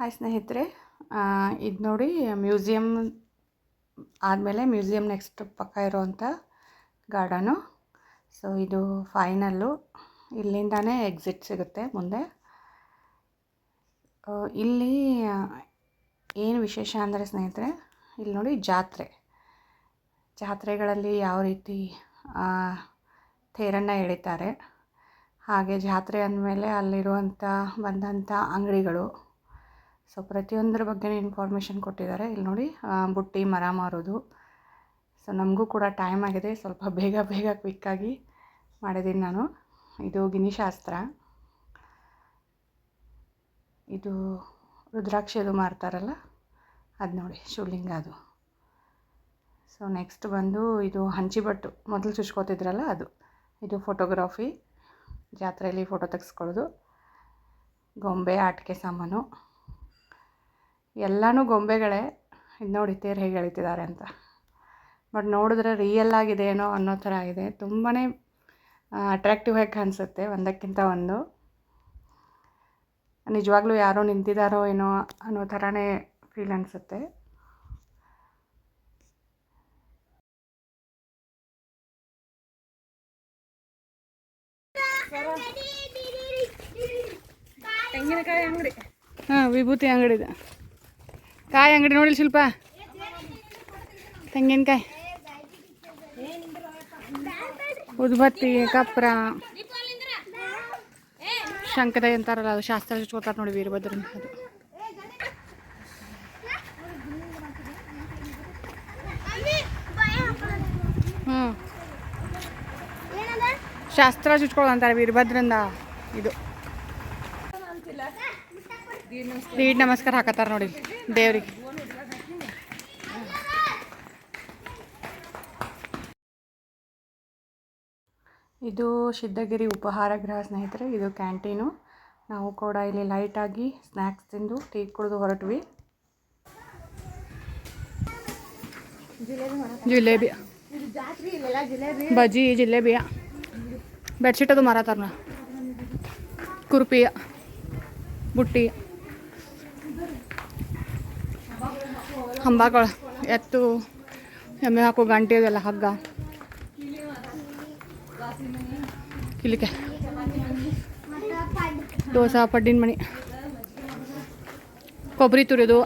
Hi ಸ್ನೇಹಿತರೆ. ಇದು ನೋಡಿ ಮ್ಯೂಸಿಯಮ್ ಆದಮೇಲೆ ಮ್ಯೂಸಿಯಮ್ ನೆಕ್ಸ್ಟ್ ಪಕ್ಕ ಇರೋವಂಥ ಗಾರ್ಡನು. ಸೊ, ಇದು ಫೈನಲ್ಲು. ಇಲ್ಲಿಂದಾನೇ ಎಕ್ಸಿಟ್ ಸಿಗುತ್ತೆ ಮುಂದೆ. ಇಲ್ಲಿ ಏನು ವಿಶೇಷ ಅಂದರೆ ಸ್ನೇಹಿತರೆ, ಇಲ್ಲಿ ನೋಡಿ ಜಾತ್ರೆ. ಜಾತ್ರೆಗಳಲ್ಲಿ ಯಾವ ರೀತಿ ತೇರನ್ನು ಎಳಿತಾರೆ. ಹಾಗೆ ಜಾತ್ರೆ ಅಂದಮೇಲೆ ಅಲ್ಲಿರುವಂಥ ಬಂದಂಥ ಅಂಗಡಿಗಳು. ಸೊ ಪ್ರತಿಯೊಂದರ ಬಗ್ಗೆ ಇನ್ಫಾರ್ಮೇಷನ್ ಕೊಟ್ಟಿದ್ದಾರೆ. ಇಲ್ಲಿ ನೋಡಿ ಬುಟ್ಟಿ, ಮರ ಮಾರೋದು. ಸೊ ನಮಗೂ ಕೂಡ ಟೈಮ್ ಆಗಿದೆ. ಸ್ವಲ್ಪ ಬೇಗ ಬೇಗ ಕ್ವಿಕ್ಕಾಗಿ ಮಾಡಿದ್ದೀನಿ ನಾನು. ಇದು ಗಿನಿಶಾಸ್ತ್ರ. ಇದು ರುದ್ರಾಕ್ಷಿ ಅದು ಮಾರ್ತಾರಲ್ಲ, ಅದು ನೋಡಿ, ಶಿವಲಿಂಗ ಅದು. ಸೊ ನೆಕ್ಸ್ಟ್ ಬಂದು ಇದು ಹಂಚಿಬಟ್ಟು ಮೊದಲು ಚುಚ್ಕೋತಿದ್ರಲ್ಲ ಅದು. ಇದು ಫೋಟೋಗ್ರಾಫಿ ಜಾತ್ರೆಯಲ್ಲಿ ಫೋಟೋ ತೆಗೆಸ್ಕೊಳ್ಳೋದು. ಗೊಂಬೆ ಆಟಿಕೆ ಸಾಮಾನು. ಎಲ್ಲನೂ ಗೊಂಬೆಗಳೇ ಇದು ನೋಡಿ ತೇರು ಹೇಗೆ ಎಳಿತಿದ್ದಾರೆ ಅಂತ. ಬಟ್ ನೋಡಿದ್ರೆ ರಿಯಲ್ ಆಗಿದೆ ಏನೋ ಅನ್ನೋ ಥರ ಇದೆ. ತುಂಬಾ ಅಟ್ರಾಕ್ಟಿವ್ ಆಗಿ ಕಾಣಿಸುತ್ತೆ ಒಂದಕ್ಕಿಂತ ಒಂದು. ನಿಜವಾಗ್ಲೂ ಯಾರೋ ನಿಂತಿದ್ದಾರೋ ಏನೋ ಅನ್ನೋ ಥರನೇ ಫೀಲ್ ಅನಿಸುತ್ತೆ. ತೆಂಗಿನಕಾಯಿ ಅಂಗಡಿ. ಹಾಂ ವಿಭೂತಿ ಅಂಗಡಿ ಇದೆ. ಕಾಯಿ ಅಂಗಡಿ ನೋಡಿ ಶಿಲ್ಪ. ತೆಂಗಿನಕಾಯಿ. ಉದ್ಬತ್ತಿ ಕಪ್ರ. ಶಂಕದ ಅಂತಾರಲ್ಲ ಅದು ಶಾಸ್ತ್ರ ಚುಚ್ಕೋತಾರೆ ನೋಡಿ ವೀರಭದ್ರನ ಅದು. ಹ್ಞೂ ಶಾಸ್ತ್ರ ಚುಚ್ಕೊಳ್ಳೋ ಅಂತಾರೆ ವೀರಭದ್ರಂದ ಇದು. ದೀಡ್ ನಮಸ್ಕಾರ ಹಾಕತ್ತಾರ ನೋಡಿ. ದೇವ್ರಿಗೆ. ಇದು ಸಿದ್ಧಗಿರಿ ಉಪಹಾರ ಗೃಹ ಸ್ನೇಹಿತರೆ, ಇದು ಕ್ಯಾಂಟೀನು. ನಾವು ಕೂಡ ಇಲ್ಲಿ ಲೈಟಾಗಿ ಸ್ನ್ಯಾಕ್ಸ್ ತಿಂದು ಟೀ ಕುಡಿದು ಹೊರಟ್ವಿ. ಜಿಲೇಬಿ. ಬಜ್ಜಿ, ಜಿಲೇಬಿಯ. ಬೆಡ್ಶೀಟ್ ಅದು ಮಾರತ್ತಾರ ನಾ ಕುರ್ಪಿಯ. ಬುಟ್ಟಿ. ಹಂಬಾಗಳು ಎತ್ತು ಎಮ್ಮೆ ಹಾಕೋ ಗಂಟೆ ಅದೆಲ್ಲ ಹಗ್ಗ ಕಿಲಿಕೆ ದೋಸೆ ಪಡ್ಡಿನ ಮಣಿ ಕೊಬ್ಬರಿ ತುರಿದು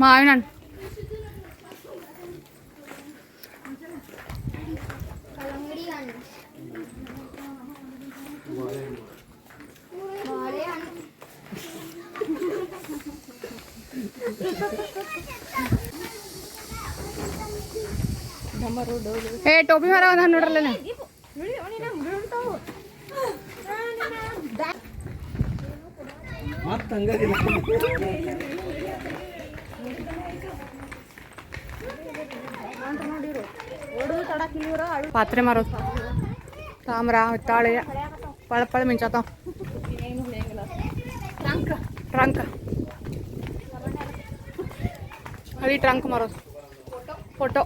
ಮಾವಿನ ಹಣ್ಣು ಕಲ್ಲಂಗಡಿ ಹಣ್ಣು ಬಾಳೆಹಣ್ಣು ಏ ಟೋಪಿ ಮರ ಒಂದು ನೋಡ್ರಲ್ಲ ಪಾತ್ರೆ ಮಾರೋದು ತಾಮ್ರ ಹಿತ್ತಾಳೆ ಪಳ ಪಳ ಮಿಂಚಾತಾವ ಟ್ರಂಕ್ ಹಳಿ ಟ್ರಂಕ್ ಮಾರೋದು ಫೋಟೋ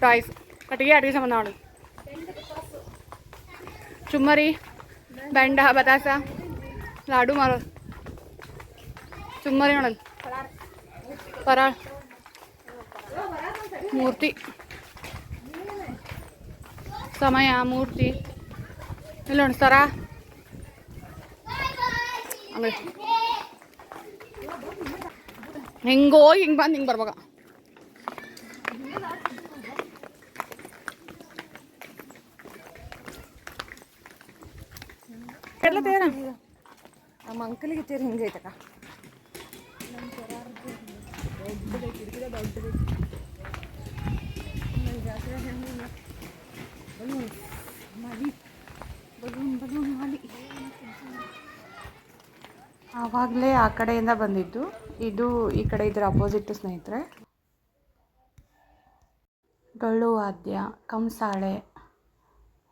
ಟಾಯ್ಸ್ ಕಟ್ಟಿಗೆ ಅಡುಗೆ ಸಂಬಂಧ ಮಾಡೋದು ಚುಮ್ಮರಿ ಬೆಂಡ ಬತಾಸ ಲಾಡು ಮಾರೋದು ಚುಮ್ಮರಿ ನೋಡಲ್ ಪರಾಳ ಮೂರ್ತಿ ಸಮಯ ಮೂರ್ತಿ. ಇಲ್ಲ ಸರ. ಹೆಂಗೋ ಹಿಂಗೆ ಬಂದು ಹಿಂಗೆ ಬರ್ಬೇಕ ಎಲ್ಲ ತೇರ? ನಮ್ಮ ಅಂಕಲಿಗೆ ತೇರು ಹಿಂಗೈತಕ್ಕ? ಆವಾಗಲೇ ಆ ಕಡೆಯಿಂದ ಬಂದಿದ್ದು. ಇದು ಈ ಕಡೆ ಇದ್ರ ಅಪೋಸಿಟ್ ಸ್ನೇಹಿತರೆ. ಡೊಳ್ಳು ವಾದ್ಯ ಕಂಸಾಳೆ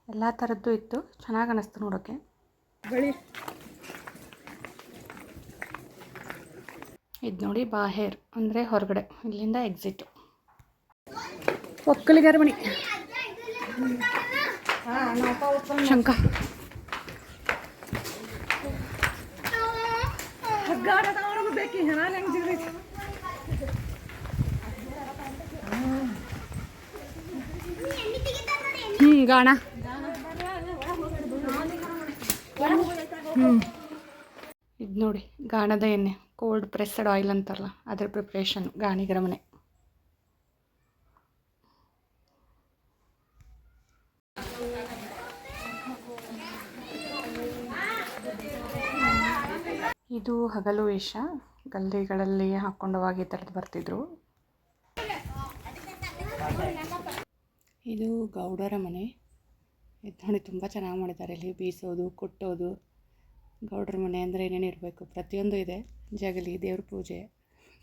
ಎಲ್ಲ ಥರದ್ದು ಇತ್ತು. ಚೆನ್ನಾಗಿ ಅನ್ನಿಸ್ತು ನೋಡೋಕ್ಕೆ ಬಳಿ. ಇದು ನೋಡಿ ಬಾಹೇರ್ ಅಂದರೆ ಹೊರಗಡೆ ಇಲ್ಲಿಂದ ಎಕ್ಸಿಟ್ ಒಕ್ಕಲಿಗರ ಮಣಿ ಶಂಕ ಹ್ಞೂ ಗಾಣ ಹ್ಞೂ ಇದು ನೋಡಿ ಗಾಣದ ಎಣ್ಣೆ ಕೋಲ್ಡ್ ಪ್ರೆಸ್ಸಡ್ ಆಯಿಲ್ ಅಂತಾರಲ್ಲ ಅದರ ಪ್ರಿಪ್ರೇಷನ್ ಗಾಣಿಗರ ಮನೆ ಇದು ಹಗಲು ವೇಷ. ಗಲ್ಲಿಗಳಲ್ಲಿ ಹಾಕ್ಕೊಂಡು ಹೋಗಿ ಥರದ್ದು ಬರ್ತಿದ್ರು. ಇದು ಗೌಡರ ಮನೆ. ಇದು ನೋಡಿ ತುಂಬ ಚೆನ್ನಾಗಿ ಮಾಡಿದ್ದಾರೆ ಇಲ್ಲಿ ಬೀಸೋದು ಕುಟ್ಟೋದು. ಗೌಡ್ರ ಮನೆ ಅಂದರೆ ಏನೇನು ಇರಬೇಕು? ಪ್ರತಿಯೊಂದು ಇದೆ. ಜಗಲಿ ದೇವ್ರ ಪೂಜೆ.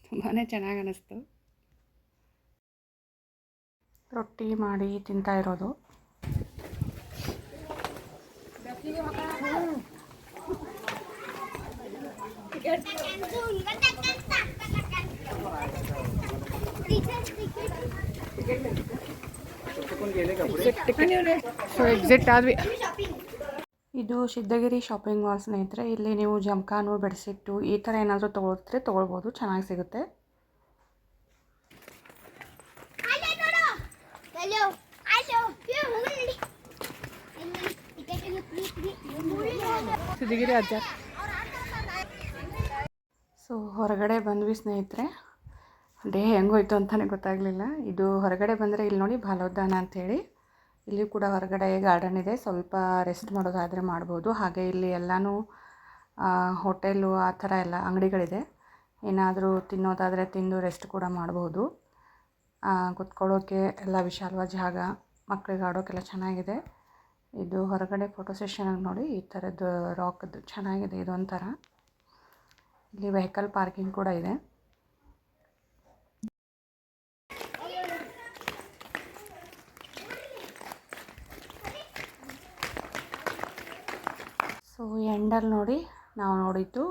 ತುಂಬಾ ಚೆನ್ನಾಗಿ ಅನ್ನಿಸ್ತು ರೊಟ್ಟಿ ಮಾಡಿ ತಿಂತಾ ಇರೋದು. ಸೊ ಎಕ್ಸಿಟ್ ಆದ್ವಿ ಇದು ಸಿದ್ಧಗಿರಿ ಶಾಪಿಂಗ್ ಮಾಲ್ ಸ್ನೇಹಿತರೆ, ಇಲ್ಲಿ ನೀವು ಜಮ್ಕಾನು ಬೆಡ್ಶೀಟು ಈ ಥರ ಏನಾದರೂ ತೊಗೊಳ್ತಿದ್ರೆ ತೊಗೊಳ್ಬೋದು, ಚೆನ್ನಾಗಿ ಸಿಗುತ್ತೆ. ಹಲೋ ಹಲೋ ಹೋಗಿ ಸಿದ್ಧಗಿರಿ ಅಜ್ಜ. ಸೊ ಹೊರಗಡೆ ಬಂದ್ವಿ ಸ್ನೇಹಿತರೆ. ಡೇ ಹೆಂಗೋಯ್ತು ಅಂತಲೇ ಗೊತ್ತಾಗಲಿಲ್ಲ. ಇದು ಹೊರಗಡೆ ಬಂದರೆ ಇಲ್ಲಿ ನೋಡಿ ಬಾಲೋದ್ಯಾನ ಅಂಥೇಳಿ ಇಲ್ಲಿ ಕೂಡ ಹೊರಗಡೆ ಗಾರ್ಡನ್ ಇದೆ. ಸ್ವಲ್ಪ ರೆಸ್ಟ್ ಮಾಡೋದಾದರೆ ಮಾಡ್ಬೋದು. ಹಾಗೆ ಇಲ್ಲಿ ಎಲ್ಲನೂ ಹೋಟೆಲು ಆ ಥರ ಎಲ್ಲ ಅಂಗಡಿಗಳಿದೆ. ಏನಾದರೂ ತಿನ್ನೋದಾದರೆ ತಿಂದು ರೆಸ್ಟ್ ಕೂಡ ಮಾಡ್ಬೋದು. ಕುತ್ಕೊಳ್ಳೋಕ್ಕೆ ಎಲ್ಲ ವಿಶಾಲವಾದ ಜಾಗ. ಮಕ್ಕಳಿಗೆ ಆಡೋಕ್ಕೆಲ್ಲ ಚೆನ್ನಾಗಿದೆ. ಇದು ಹೊರಗಡೆ ಫೋಟೋ ಸೆಷನಲ್ಲಿ ನೋಡಿ ಈ ಥರದ್ದು ರಾಕ್ದು ಚೆನ್ನಾಗಿದೆ ಇದೊಂಥರ. ಇಲ್ಲಿ ವೆಹಿಕಲ್ ಪಾರ್ಕಿಂಗ್ ಕೂಡ ಇದೆ. ಸೊ ಎಂಡಲ್ಲಿ ನೋಡಿ ನಾವು ನೋಡಿದ್ದು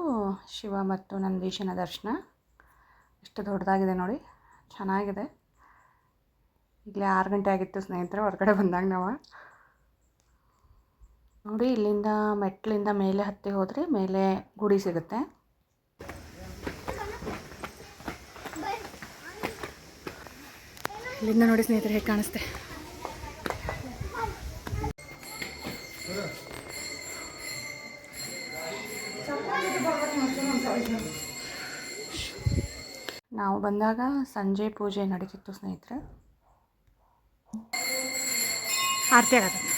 ಶಿವ ಮತ್ತು ನಂದೀಶನ ದರ್ಶನ. ಎಷ್ಟು ದೊಡ್ಡದಾಗಿದೆ ನೋಡಿ. ಚೆನ್ನಾಗಿದೆ. ಈಗಲೇ ಆರು ಗಂಟೆ ಆಗಿತ್ತು ಸ್ನೇಹಿತರೆ, ಹೊರಗಡೆ ಬಂದಾಗ ನಾವು. ನೋಡಿ, ಇಲ್ಲಿಂದ ಮೆಟ್ಲಿಂದ ಮೇಲೆ ಹತ್ತಿ ಹೋದರೆ ಮೇಲೆ ಗುಡಿ ಸಿಗುತ್ತೆ. ಇಲ್ಲಿಂದ ನೋಡಿ ಸ್ನೇಹಿತರೆ ಹೇಗೆ ಕಾಣಿಸ್ತೆ. ನಾವು ಬಂದಾಗ ಸಂಜೆ ಪೂಜೆ ನಡೀತಿತ್ತು ಸ್ನೇಹಿತರೆ. ಆರತಿ ಆಗತ್ತೆ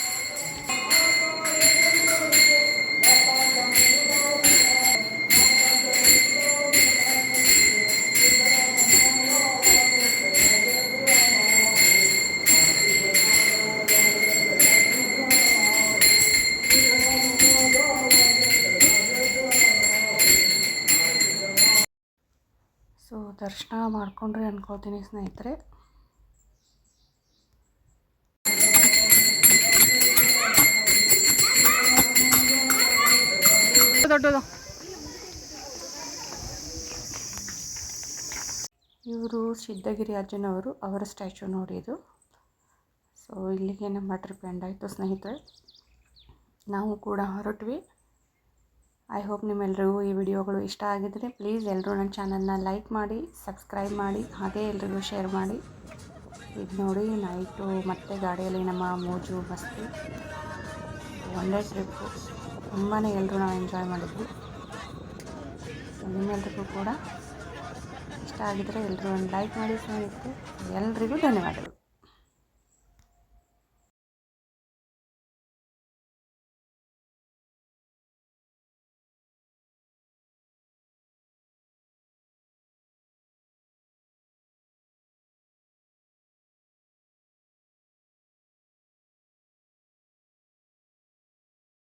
ದರ್ಶನ ಮಾಡ್ಕೊಂಡ್ರೆ ಅನ್ಕೋತೀನಿ ಸ್ನೇಹಿತರೆ. ದೊಡ್ಡದು. ಇವರು ಸಿದ್ಧಗಿರಿ ಅಜ್ಜನವರು ಅವರ ಸ್ಟ್ಯಾಚು ನೋಡಿ ಇದು. ಸೊ ಇಲ್ಲಿಗೆ ನಮ್ಮ ಟ್ರಿಪ್ ಎಂಡ್ ಆಯಿತು ಸ್ನೇಹಿತರೆ. ನಾವು ಕೂಡ ಹೊರಟ್ವಿ. ಐ ಹೋಪ್ ನಿಮ್ಮೆಲ್ಲರಿಗೂ ಈ ವಿಡಿಯೋಗಳು ಇಷ್ಟ ಆಗಿದ್ದರೆ ಪ್ಲೀಸ್ ಎಲ್ಲರೂ ನನ್ನ ಚಾನಲ್ನ ಲೈಕ್ ಮಾಡಿ, ಸಬ್ಸ್ಕ್ರೈಬ್ ಮಾಡಿ, ಹಾಗೆ ಎಲ್ರಿಗೂ ಶೇರ್ ಮಾಡಿ. ಇದು ನೋಡಿ, ನೈಟು ಮತ್ತೆ ಗಾಡಿಯಲ್ಲಿ ನಮ್ಮ ಮೋಜು, ಮಸ್ತಿ. ಒನ್ ಡೇ ಟ್ರಿಪ್ಪು ತುಂಬಾ ಎಲ್ಲರೂ ನಾವು ಎಂಜಾಯ್ ಮಾಡಿದ್ವಿ. ನಿಮ್ಮೆಲ್ರಿಗೂ ಕೂಡ ಇಷ್ಟ ಆಗಿದ್ದರೆ ಎಲ್ಲರೂ ಒಂದು ಲೈಕ್ ಮಾಡಿ ಸ್ನೇಹಿತರೆ. ಎಲ್ಲರಿಗೂ ಧನ್ಯವಾದಗಳು.